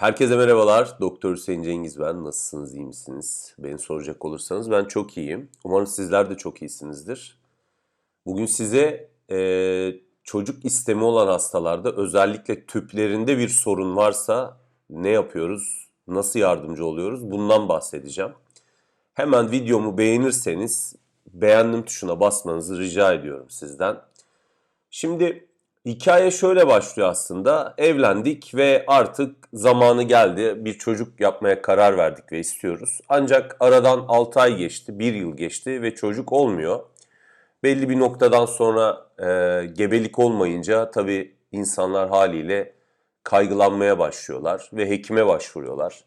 Herkese merhabalar. Doktor Hüseyin Cengiz ben. Nasılsınız, iyi misiniz? Beni soracak olursanız ben çok iyiyim. Umarım sizler de çok iyisinizdir. Bugün size e, çocuk istemi olan hastalarda özellikle tüplerinde bir sorun varsa ne yapıyoruz, nasıl yardımcı oluyoruz bundan bahsedeceğim. Hemen videomu beğenirseniz beğendim tuşuna basmanızı rica ediyorum sizden. Şimdi hikaye şöyle başlıyor aslında. Evlendik ve artık zamanı geldi. Bir çocuk yapmaya karar verdik ve istiyoruz. Ancak aradan 6 ay geçti, 1 yıl geçti ve çocuk olmuyor. Belli bir noktadan sonra e, gebelik olmayınca tabii insanlar haliyle kaygılanmaya başlıyorlar ve hekime başvuruyorlar.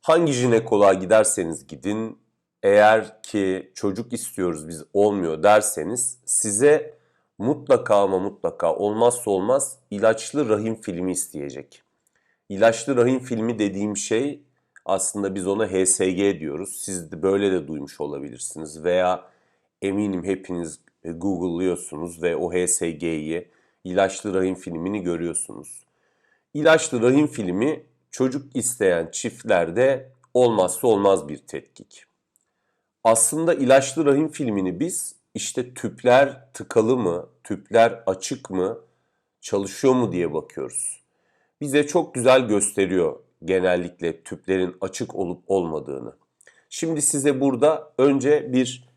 Hangi jinekoloğa giderseniz gidin, eğer ki çocuk istiyoruz biz olmuyor derseniz size mutlaka ama mutlaka olmazsa olmaz ilaçlı rahim filmi isteyecek. İlaçlı rahim filmi dediğim şey aslında biz ona HSG diyoruz. Siz de böyle de duymuş olabilirsiniz veya eminim hepiniz e, Google'lıyorsunuz ve o HSG'yi ilaçlı rahim filmini görüyorsunuz. İlaçlı rahim filmi çocuk isteyen çiftlerde olmazsa olmaz bir tetkik. Aslında ilaçlı rahim filmini biz işte tüpler tıkalı mı, tüpler açık mı, çalışıyor mu diye bakıyoruz. Bize çok güzel gösteriyor genellikle tüplerin açık olup olmadığını. Şimdi size burada önce bir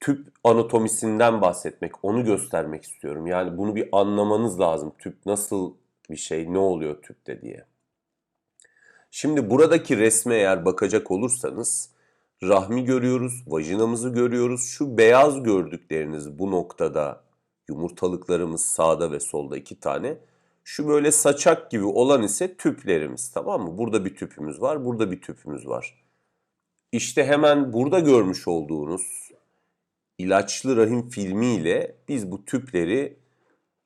tüp anatomisinden bahsetmek, onu göstermek istiyorum. Yani bunu bir anlamanız lazım. Tüp nasıl bir şey, ne oluyor tüpte diye. Şimdi buradaki resme eğer bakacak olursanız rahmi görüyoruz, vajinamızı görüyoruz. Şu beyaz gördükleriniz bu noktada yumurtalıklarımız sağda ve solda iki tane. Şu böyle saçak gibi olan ise tüplerimiz tamam mı? Burada bir tüpümüz var, burada bir tüpümüz var. İşte hemen burada görmüş olduğunuz ilaçlı rahim filmiyle biz bu tüpleri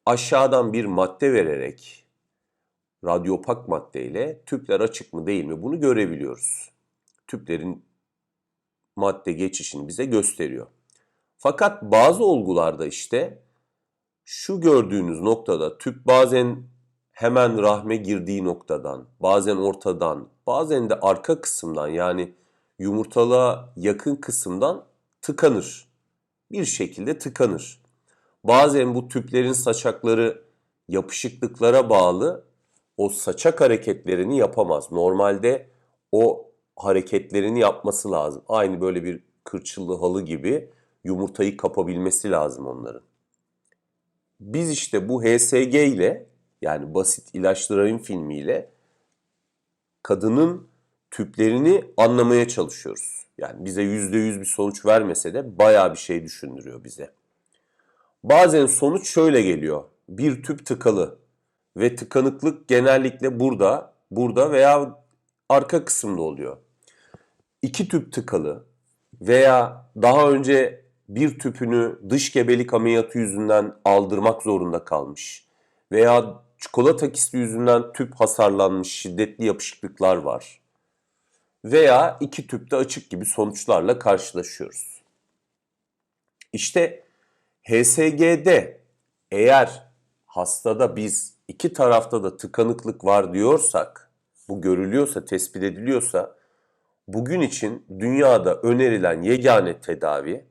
aşağıdan bir madde vererek radyopak maddeyle tüpler açık mı değil mi bunu görebiliyoruz. Tüplerin madde geçişini bize gösteriyor. Fakat bazı olgularda işte şu gördüğünüz noktada tüp bazen hemen rahme girdiği noktadan, bazen ortadan, bazen de arka kısımdan yani yumurtalığa yakın kısımdan tıkanır. Bir şekilde tıkanır. Bazen bu tüplerin saçakları yapışıklıklara bağlı o saçak hareketlerini yapamaz. Normalde o hareketlerini yapması lazım. Aynı böyle bir kırçıllı halı gibi yumurtayı kapabilmesi lazım onların. Biz işte bu HSG ile yani basit ilaçlı rahim filmiyle kadının tüplerini anlamaya çalışıyoruz. Yani bize %100 bir sonuç vermese de bayağı bir şey düşündürüyor bize. Bazen sonuç şöyle geliyor. Bir tüp tıkalı ve tıkanıklık genellikle burada, burada veya arka kısımda oluyor. İki tüp tıkalı veya daha önce bir tüpünü dış gebelik ameliyatı yüzünden aldırmak zorunda kalmış veya çikolata kisti yüzünden tüp hasarlanmış şiddetli yapışıklıklar var. Veya iki tüpte açık gibi sonuçlarla karşılaşıyoruz. İşte HSG'de eğer hastada biz iki tarafta da tıkanıklık var diyorsak, bu görülüyorsa, tespit ediliyorsa bugün için dünyada önerilen yegane tedavi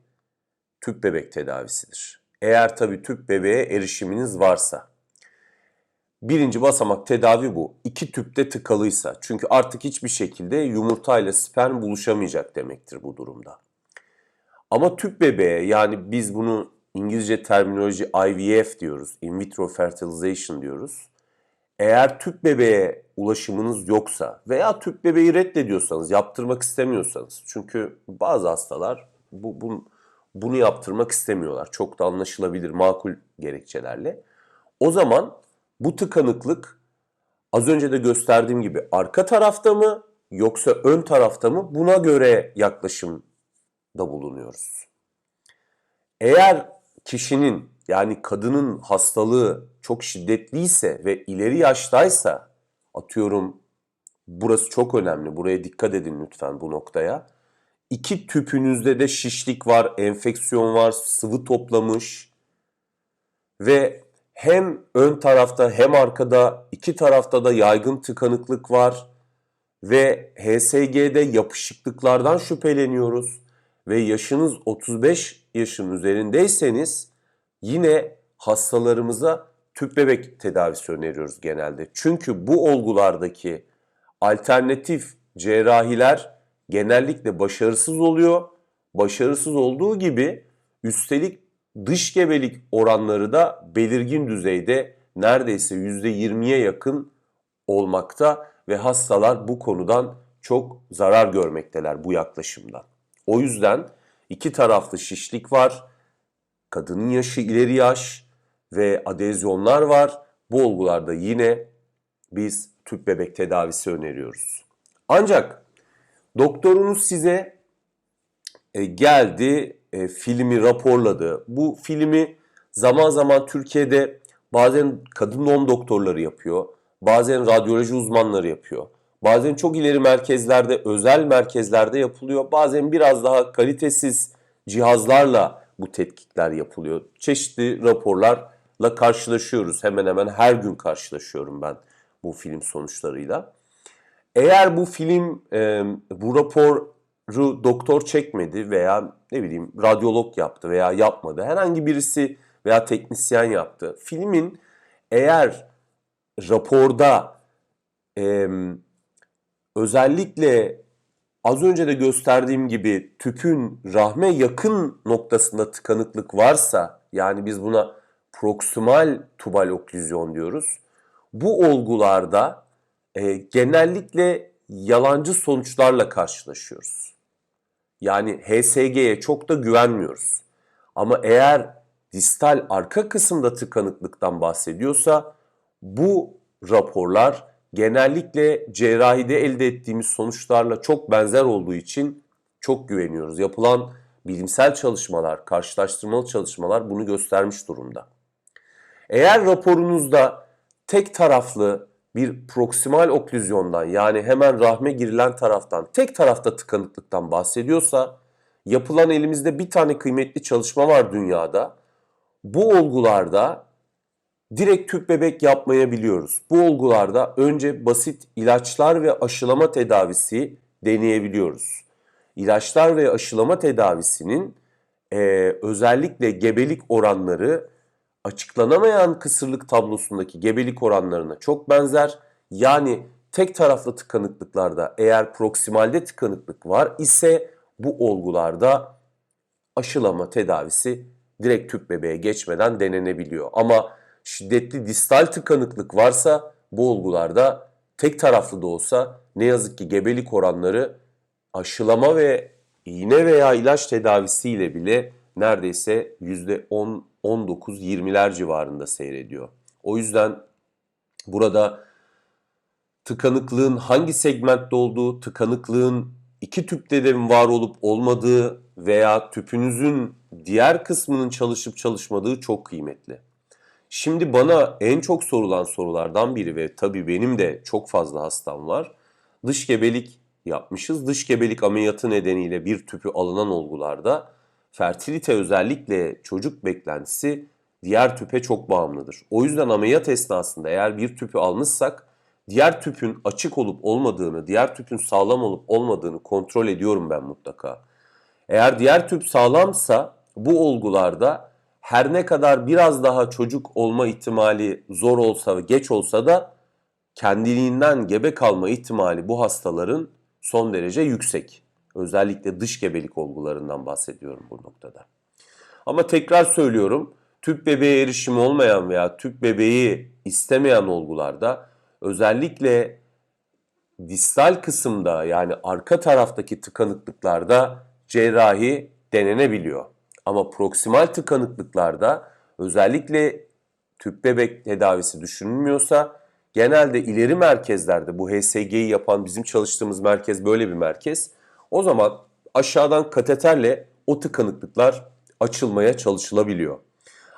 tüp bebek tedavisidir. Eğer tabii tüp bebeğe erişiminiz varsa. Birinci basamak tedavi bu. İki tüpte tıkalıysa. Çünkü artık hiçbir şekilde yumurta ile sperm buluşamayacak demektir bu durumda. Ama tüp bebeğe yani biz bunu İngilizce terminoloji IVF diyoruz. In vitro fertilization diyoruz. Eğer tüp bebeğe ulaşımınız yoksa veya tüp bebeği reddediyorsanız, yaptırmak istemiyorsanız. Çünkü bazı hastalar bu, bu, bunu yaptırmak istemiyorlar. Çok da anlaşılabilir makul gerekçelerle. O zaman bu tıkanıklık az önce de gösterdiğim gibi arka tarafta mı yoksa ön tarafta mı buna göre yaklaşımda bulunuyoruz. Eğer kişinin yani kadının hastalığı çok şiddetliyse ve ileri yaştaysa atıyorum burası çok önemli. Buraya dikkat edin lütfen bu noktaya. İki tüpünüzde de şişlik var, enfeksiyon var, sıvı toplamış ve hem ön tarafta hem arkada iki tarafta da yaygın tıkanıklık var ve HSG'de yapışıklıklardan şüpheleniyoruz ve yaşınız 35 yaşın üzerindeyseniz yine hastalarımıza tüp bebek tedavisi öneriyoruz genelde. Çünkü bu olgulardaki alternatif cerrahiler genellikle başarısız oluyor. Başarısız olduğu gibi üstelik dış gebelik oranları da belirgin düzeyde neredeyse %20'ye yakın olmakta ve hastalar bu konudan çok zarar görmekteler bu yaklaşımdan. O yüzden iki taraflı şişlik var, kadının yaşı ileri yaş ve adezyonlar var. Bu olgularda yine biz tüp bebek tedavisi öneriyoruz. Ancak doktorunuz size e, geldi, e, filmi raporladı. Bu filmi zaman zaman Türkiye'de bazen kadın doğum doktorları yapıyor, bazen radyoloji uzmanları yapıyor. Bazen çok ileri merkezlerde, özel merkezlerde yapılıyor. Bazen biraz daha kalitesiz cihazlarla bu tetkikler yapılıyor. Çeşitli raporlarla karşılaşıyoruz. Hemen hemen her gün karşılaşıyorum ben bu film sonuçlarıyla. Eğer bu film, e, bu raporu doktor çekmedi veya ne bileyim radyolog yaptı veya yapmadı. Herhangi birisi veya teknisyen yaptı. Filmin eğer raporda e, özellikle az önce de gösterdiğim gibi tüpün rahme yakın noktasında tıkanıklık varsa yani biz buna proksimal tubal oklüzyon diyoruz. Bu olgularda e, genellikle yalancı sonuçlarla karşılaşıyoruz. Yani HSG'ye çok da güvenmiyoruz. Ama eğer distal arka kısımda tıkanıklıktan bahsediyorsa bu raporlar genellikle cerrahide elde ettiğimiz sonuçlarla çok benzer olduğu için çok güveniyoruz. Yapılan bilimsel çalışmalar, karşılaştırmalı çalışmalar bunu göstermiş durumda. Eğer raporunuzda tek taraflı bir proksimal oklüzyondan yani hemen rahme girilen taraftan tek tarafta tıkanıklıktan bahsediyorsa yapılan elimizde bir tane kıymetli çalışma var dünyada. Bu olgularda direkt tüp bebek yapmayabiliyoruz. Bu olgularda önce basit ilaçlar ve aşılama tedavisi deneyebiliyoruz. İlaçlar ve aşılama tedavisinin e, özellikle gebelik oranları açıklanamayan kısırlık tablosundaki gebelik oranlarına çok benzer. Yani tek taraflı tıkanıklıklarda eğer proksimalde tıkanıklık var ise bu olgularda aşılama tedavisi direkt tüp bebeğe geçmeden denenebiliyor. Ama şiddetli distal tıkanıklık varsa bu olgularda tek taraflı da olsa ne yazık ki gebelik oranları aşılama ve iğne veya ilaç tedavisiyle bile neredeyse %10-19-20'ler civarında seyrediyor. O yüzden burada tıkanıklığın hangi segmentte olduğu, tıkanıklığın iki tüpte de var olup olmadığı veya tüpünüzün diğer kısmının çalışıp çalışmadığı çok kıymetli. Şimdi bana en çok sorulan sorulardan biri ve tabii benim de çok fazla hastam var. Dış gebelik yapmışız. Dış gebelik ameliyatı nedeniyle bir tüpü alınan olgularda fertilite özellikle çocuk beklentisi diğer tüpe çok bağımlıdır. O yüzden ameliyat esnasında eğer bir tüpü almışsak diğer tüpün açık olup olmadığını, diğer tüpün sağlam olup olmadığını kontrol ediyorum ben mutlaka. Eğer diğer tüp sağlamsa bu olgularda her ne kadar biraz daha çocuk olma ihtimali zor olsa ve geç olsa da kendiliğinden gebe kalma ihtimali bu hastaların son derece yüksek. Özellikle dış gebelik olgularından bahsediyorum bu noktada. Ama tekrar söylüyorum tüp bebeğe erişimi olmayan veya tüp bebeği istemeyen olgularda özellikle distal kısımda yani arka taraftaki tıkanıklıklarda cerrahi denenebiliyor. Ama proksimal tıkanıklıklarda özellikle tüp bebek tedavisi düşünülmüyorsa genelde ileri merkezlerde bu HSG'yi yapan bizim çalıştığımız merkez böyle bir merkez. O zaman aşağıdan kateterle o tıkanıklıklar açılmaya çalışılabiliyor.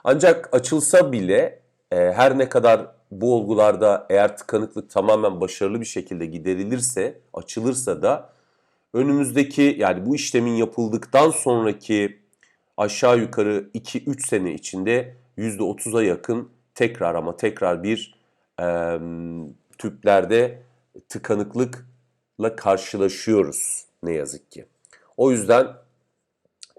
Ancak açılsa bile e, her ne kadar bu olgularda eğer tıkanıklık tamamen başarılı bir şekilde giderilirse, açılırsa da önümüzdeki yani bu işlemin yapıldıktan sonraki aşağı yukarı 2-3 sene içinde %30'a yakın tekrar ama tekrar bir e, tüplerde tıkanıklıkla karşılaşıyoruz ne yazık ki. O yüzden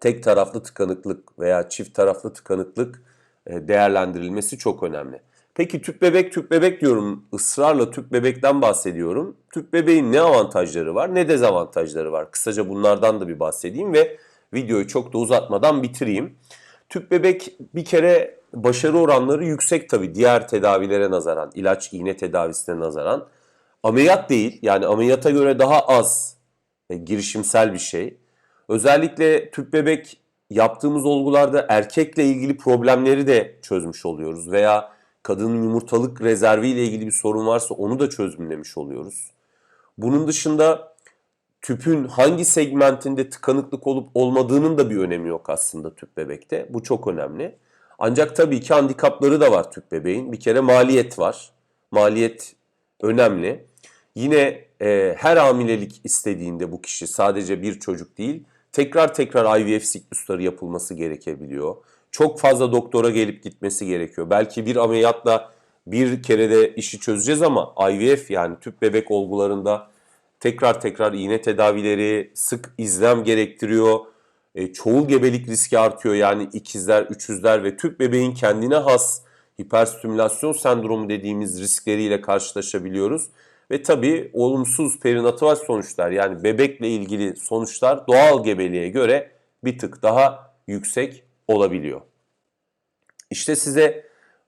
tek taraflı tıkanıklık veya çift taraflı tıkanıklık e, değerlendirilmesi çok önemli. Peki tüp bebek tüp bebek diyorum ısrarla tüp bebekten bahsediyorum. Tüp bebeğin ne avantajları var ne dezavantajları var. Kısaca bunlardan da bir bahsedeyim ve videoyu çok da uzatmadan bitireyim. Tüp bebek bir kere başarı oranları yüksek tabii diğer tedavilere nazaran, ilaç iğne tedavisine nazaran. Ameliyat değil yani ameliyata göre daha az e, girişimsel bir şey. Özellikle tüp bebek yaptığımız olgularda erkekle ilgili problemleri de çözmüş oluyoruz veya kadının yumurtalık rezervi ile ilgili bir sorun varsa onu da çözümlemiş oluyoruz. Bunun dışında tüpün hangi segmentinde tıkanıklık olup olmadığının da bir önemi yok aslında tüp bebekte. Bu çok önemli. Ancak tabii ki handikapları da var tüp bebeğin. Bir kere maliyet var. Maliyet önemli. Yine e, her hamilelik istediğinde bu kişi sadece bir çocuk değil, tekrar tekrar IVF siklusları yapılması gerekebiliyor. Çok fazla doktora gelip gitmesi gerekiyor. Belki bir ameliyatla bir kerede işi çözeceğiz ama IVF yani tüp bebek olgularında tekrar tekrar iğne tedavileri, sık izlem gerektiriyor. E, çoğul gebelik riski artıyor yani ikizler, üçüzler ve tüp bebeğin kendine has hiperstimülasyon sendromu dediğimiz riskleriyle karşılaşabiliyoruz. Ve tabii olumsuz perinatal sonuçlar yani bebekle ilgili sonuçlar doğal gebeliğe göre bir tık daha yüksek olabiliyor. İşte size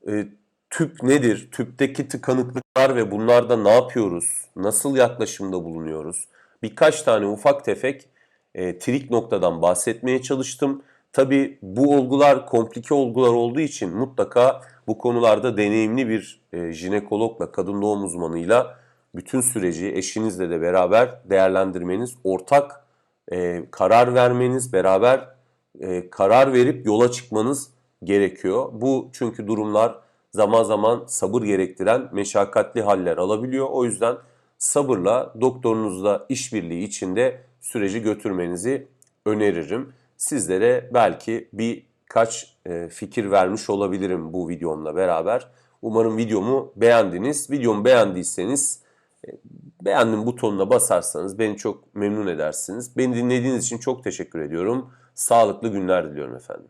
e, tüp nedir? Tüpteki tıkanıklıklar ve bunlarda ne yapıyoruz? Nasıl yaklaşımda bulunuyoruz? Birkaç tane ufak tefek e, trik noktadan bahsetmeye çalıştım. Tabii bu olgular komplike olgular olduğu için mutlaka bu konularda deneyimli bir e, jinekologla, kadın doğum uzmanıyla bütün süreci eşinizle de beraber değerlendirmeniz, ortak e, karar vermeniz, beraber e, karar verip yola çıkmanız gerekiyor. Bu çünkü durumlar zaman zaman sabır gerektiren meşakkatli haller alabiliyor. O yüzden sabırla doktorunuzla işbirliği içinde süreci götürmenizi öneririm. Sizlere belki birkaç e, fikir vermiş olabilirim bu videomla beraber. Umarım videomu beğendiniz. Videomu beğendiyseniz e, beğendim butonuna basarsanız beni çok memnun edersiniz. Beni dinlediğiniz için çok teşekkür ediyorum. Sağlıklı günler diliyorum efendim.